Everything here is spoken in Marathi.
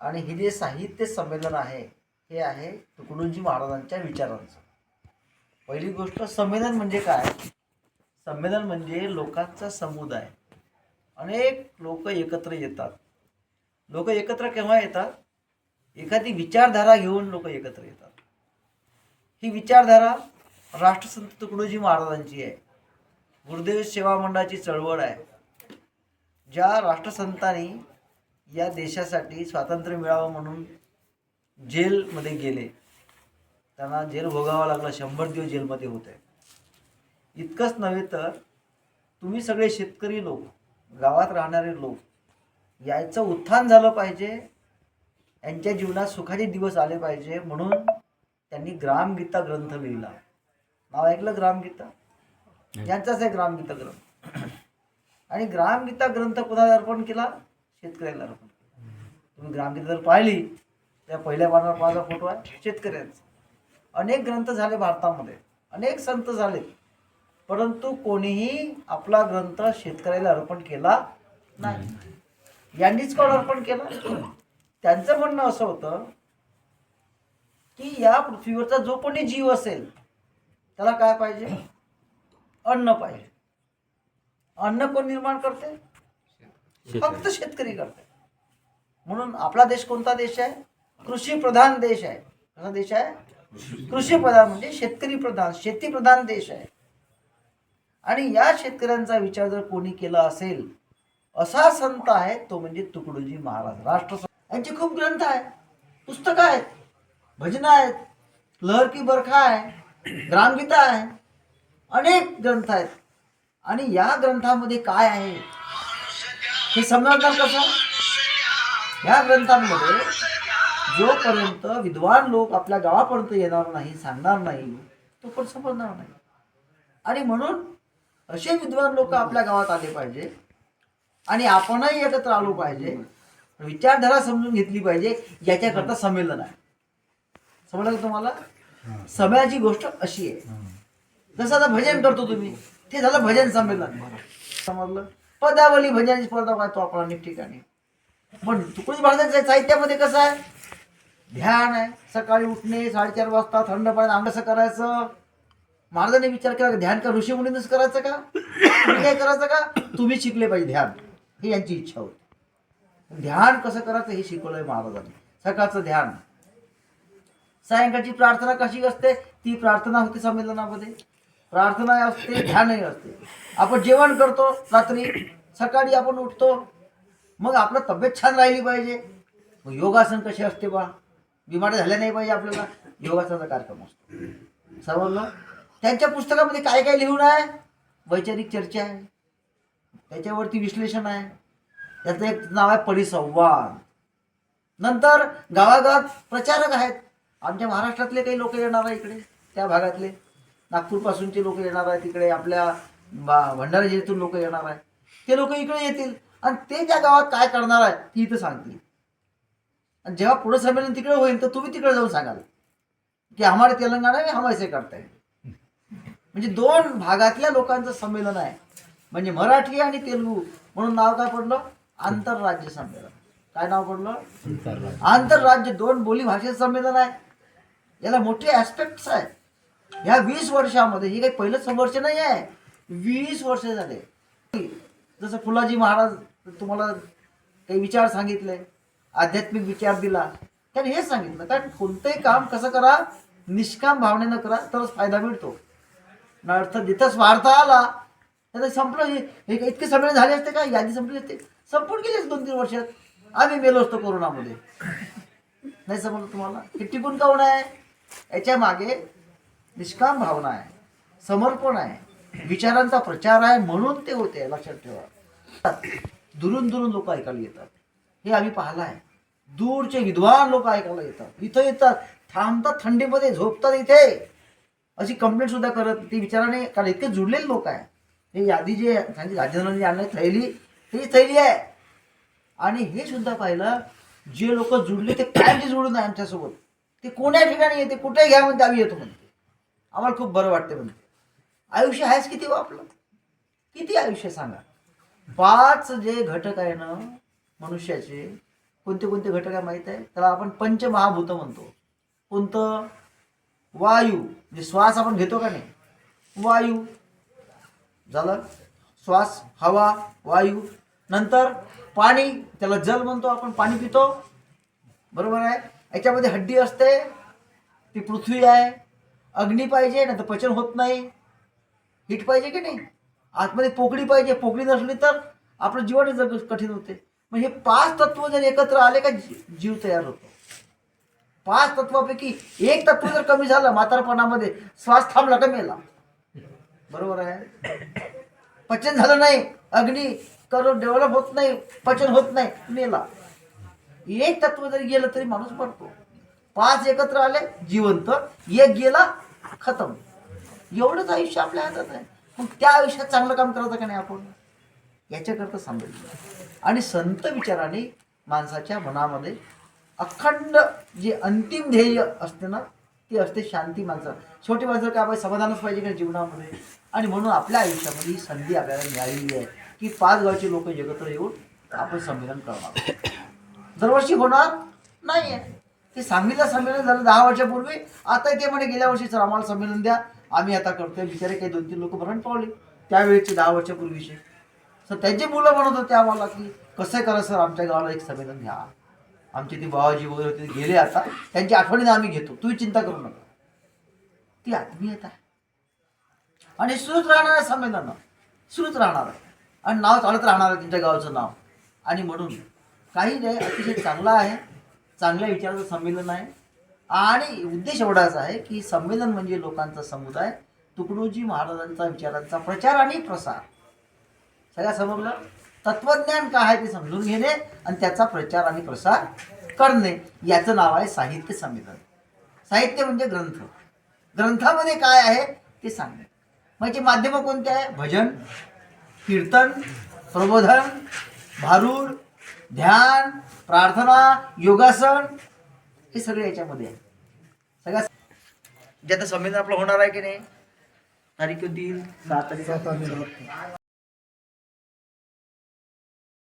आणि हे जे साहित्य संमेलन आहे हे आहे तुकडोजी महाराजांच्या विचारांचं. पहिली गोष्ट संमेलन म्हणजे काय? संमेलन म्हणजे लोकांचा समुदाय. अनेक लोक एकत्र येतात. लोक एकत्र केव्हा येतात? एखादी विचारधारा घेऊन लोक एकत्र येतात. ही विचारधारा राष्ट्रसंत तुकडोजी महाराजांची आहे. गुरुदेव सेवा मंडळाची चळवळ आहे. ज्या राष्ट्रसंतांनी या देशासाठी स्वातंत्र्य मिळावं म्हणून जेलमध्ये गेले. त्यांना जेल भोगावं लागलं शंभर दिवस जेलमध्ये होते. इतकंच नव्हे तर तुम्ही सगळे शेतकरी लोक गावात राहणारे लोक याचं उत्थान झालं पाहिजे. यांच्या जीवनात सुखाचे दिवस आले पाहिजे म्हणून त्यांनी ग्रामगीता ग्रंथ लिहिला. नाव ऐकलं ग्रामगीता? यांचाच आहे ग्रामगीता ग्रंथ. आणि ग्रामगीता ग्रंथ कोणाला अर्पण केला? शेतकऱ्याला अर्पण. तुम्ही ग्रामगीता जर पाहिली त्या पहिल्या पानावर माझा फोटो आहे शेतकऱ्यांचा. अनेक ग्रंथ झाले भारतामध्ये अनेक संत झाले. परंतु कोणीही आपला ग्रंथ शेतकऱ्याला अर्पण केला नाही. यांनीच कोण अर्पण केला? त्यांचं म्हणणं असं होतं की या पृथ्वीवरचा जो कोणी जीव असेल त्याला काय पाहिजे? अन्न पाहिजे. अन्न कोण निर्माण करते? फक्त शेतकरी करते. म्हणून आपला देश कोणता देश आहे? कृषी प्रधान देश आहे. कसा देश आहे? कृषी प्रधान म्हणजे शेतकरी प्रधान शेती प्रधान देश आहे. आणि या शेतकऱ्यांचा विचार जर कोणी केला असेल असा संत आहे तो म्हणजे तुकडोजी महाराज राष्ट्र यांचे खूप ग्रंथ आहेत पुस्तकं आहेत भजनं आहेत लहर की बरखा आहे ग्रामगीता आहे अनेक ग्रंथ आहेत. आणि या ग्रंथामध्ये काय आहे? हे समजणार कसं? या ग्रंथांमध्ये जोपर्यंत विद्वान लोक आपल्या गावापर्यंत येणार नाही सांगणार नाही तो पण समजणार नाही. आणि म्हणून असे विद्वान लोक आपल्या गावात आले पाहिजे आणि आपणही एकत्र आलो पाहिजे. विचारधारा समजून घेतली पाहिजे याच्याकरता संमेलन आहे. समजलं का तुम्हाला? समयाची गोष्ट अशी आहे. जसं आता भजन करतो तुम्ही ते झालं भजन संमेलन. समजलं? पदावली भजनाची स्पर्धा पाहतो आपण अनेक ठिकाणी. पण तुकडोजी महाराजांच्या साहित्यामध्ये कसं आहे? ध्यान आहे. सकाळी उठणे साडेचार वाजता थंड पाण्यात आंबसं करायचं. महाराजांनी विचार केला ध्यान का ऋषी मुनींनीच करायचं का? तुम्ही काय करायचं का? तुम्ही शिकले पाहिजे ध्यान. ही यांची इच्छा होती. ध्यान कसं करायचं हे शिकवलंय महाराजांनी. सकाळचं ध्यान. सायंकाळची प्रार्थना कशी असते? ती प्रार्थना होते संमेलनामध्ये. प्रार्थना असते ध्यानही असते. आपण जेवण करतो रात्री. सकाळी आपण उठतो. मग आपलं तब्येत छान राहिली पाहिजे. मग योगासन कसे असते बा? बिमारी झाल्या नाही पाहिजे आपल्याला. योगासनाचा कार्यक्रम असतो. सर्वांना. त्यांच्या पुस्तकामध्ये काय काय लिहून आहे? वैचारिक चर्चा आहे. त्याच्यावरती विश्लेषण आहे. त्याचं एक नाव आहे परिसंवाद. नंतर गावागावात प्रचारक आहेत. आमच्या महाराष्ट्रातले काही लोक येणार आहे इकडे त्या भागातले. नागपूरपासूनचे लोक येणार आहेत तिकडे आपल्या भा- भंडारा जिल्ह्यातून लोक येणार आहे ते लोक इकडे येतील. आणि ते त्या गावात काय करणार आहे ती इथं सांगतील. आणि जेव्हा पुढं संमेलन तिकडे होईल तर तुम्ही तिकडे जाऊन सांगाल. की हमारे तेलंगणा में हम ऐसे करते हैं. म्हणजे दोन भागातल्या लोकांचं संमेलन आहे. म्हणजे मराठी आणि तेलुगू. म्हणून नाव काय पडलं? आंतरराज्य संमेलन काय नाव पडलं? आंतरराज्य. दोन बोली भाषेचं संमेलन आहे. याला मोठे ऍस्पेक्ट्स आहे ह्या वीस वर्षामध्ये ही काही पहिलंच वर्ष नाही आहे. वीस वर्ष झाले. जसं फुलाजी महाराज तुम्हाला काही विचार सांगितले आध्यात्मिक विचार दिला. त्याने हेच सांगितलं कारण कोणतंही काम कसं करा निष्काम भावनेनं करा तरच फायदा मिळतो. ना अर्थ जिथं स्वार्थ आला. तर संपलं हे हे इतके संमेलन झाले असते का? यादी संपली असते? संपून गेले दोन तीन वर्षात. आम्ही मेलो असतो कोरोनामध्ये. नाही समजलं तुम्हाला? हे टिकून काऊन आहे? याच्या मागे निष्काम भावना आहे समर्पण आहे विचारांचा प्रचार आहे म्हणून ते होते लक्षात ठेवा. दुरून दुरून लोक ऐकायला येतात. हे आम्ही पाहिलं आहे दूरचे विद्वान लोक ऐकायला येतात. इथं येतात. थांबतात थंडीमध्ये झोपतात इथे. अशी कंप्लेंट सुद्धा करत ते विचाराने कारण इतके जुडलेले लोक आहे हे यादी जे सांगितली राजेंद्रांनी आणली थैली ही थैली आहे. आणि हे सुद्धा पाहिलं जे लोक जुडले ते कायमचे जुळून आहे आमच्यासोबत. ते कोण्या ठिकाणी येते कुठे घ्या म्हणते आम्ही येतो म्हणते. आम्हाला खूप बरं वाटते म्हणते. आयुष्य आहेच किती हो वापलं किती आयुष्य सांगा? पाच जे घटक आहे ना मनुष्याचे कोणते कोणते घटक आहे माहीत आहे? त्याला आपण पंचमहाभूत म्हणतो. कोणतं? वायू. म्हणजे श्वास आपण घेतो का नाही? वायू. झालं? श्वास हवा वायू. नंतर पाणी. त्याला जल म्हणतो आपण पाणी पितो. बरोबर आहे? याच्यामध्ये हड्डी असते. ती पृथ्वी आहे. अग्नी पाहिजे नाही तर पचन होत नाही. हिट पाहिजे की नाही? आतमध्ये पोकळी पाहिजे पोकळी नसली तर आपलं जीवन जग कठीण होते. मग हे पाच तत्व जर एकत्र आले का जी- जीव तयार होतो. पाच तत्वापैकी एक तत्व जर कमी झालं म्हातारपणामध्ये श्वास थांबला का मेला? बरोबर आहे. पचन झालं नाही अग्नी करून डेव्हलप होत नाही पचन होत नाही मेला. एक तत्व जरी गेलं तरी माणूस पडतो पाच एकत्र आले जिवंत. एक गेला खतम. एवढंच आयुष्य आपल्या हातात आहे. मग त्या आयुष्यात चांगलं काम करायचं का नाही आपण? याच्याकरता सांगितलं आणि संत विचाराने माणसाच्या मनामध्ये अखंड जे अंतिम ध्येय असते ना ते असते शांती माणसं. छोटी माणसं काय पाहिजे समाधानच पाहिजे का जीवनामध्ये? आणि म्हणून आपल्या आयुष्यामध्ये ही संधी आपल्याला मिळालेली आहे की पाच गावचे लोक एकत्र येऊन आपण संमेलन करणार. दरवर्षी होणार? नाही आहे ते सांगलीला संमेलन झालं दहा वर्षापूर्वी. आता ते म्हणे गेल्या वर्षी सर आम्हाला संमेलन द्या. आम्ही आता करतोय. बिचारे काही दोन तीन लोक मरण पावले. त्यावेळेचे दहा वर्षापूर्वीचे. सर त्यांची मुलं म्हणत होते आम्हाला की कसं करा सर? आमच्या गावाला एक संमेलन घ्या. आमचे ते बाबाजी वगैरे होते ते गेले आता. त्यांची आठवणीने आम्ही घेतो. तुम्ही चिंता करू नका. ती आत्मीयता आहे. आणि सुरूच राहणार आहे संमेलन सुरूच राहणार आहे. आणि नाव चालत राहणार आहे तुमच्या गावाचं नाव. आणि म्हणून काही नाही अतिशय चांगला आहे. चांगल्या विचाराचं संमेलन आहे. आणि उद्देश एवढाच आहे की संमेलन म्हणजे लोकांचा समुदाय तुकडोजी महाराजांचा विचारांचा प्रचार आणि प्रसार. सगळ्या समजलं? तत्वज्ञान काय आहे ते समजून घेणे आणि त्याचा प्रचार आणि प्रसार करणे. याचं नाव आहे साहित्य संमेलन साहित्य म्हणजे ग्रंथ. ग्रंथामध्ये काय आहे ते सांगणे. म्हणजे माध्यमं कोणते आहे? भजन कीर्तन प्रबोधन भारूड ध्यान प्रार्थना योगासन हे सगळं याच्यामध्ये आहे. सगळ्या जे आता संमेलन आपलं होणार आहे की नाही? तारीख देईल सात तारीख.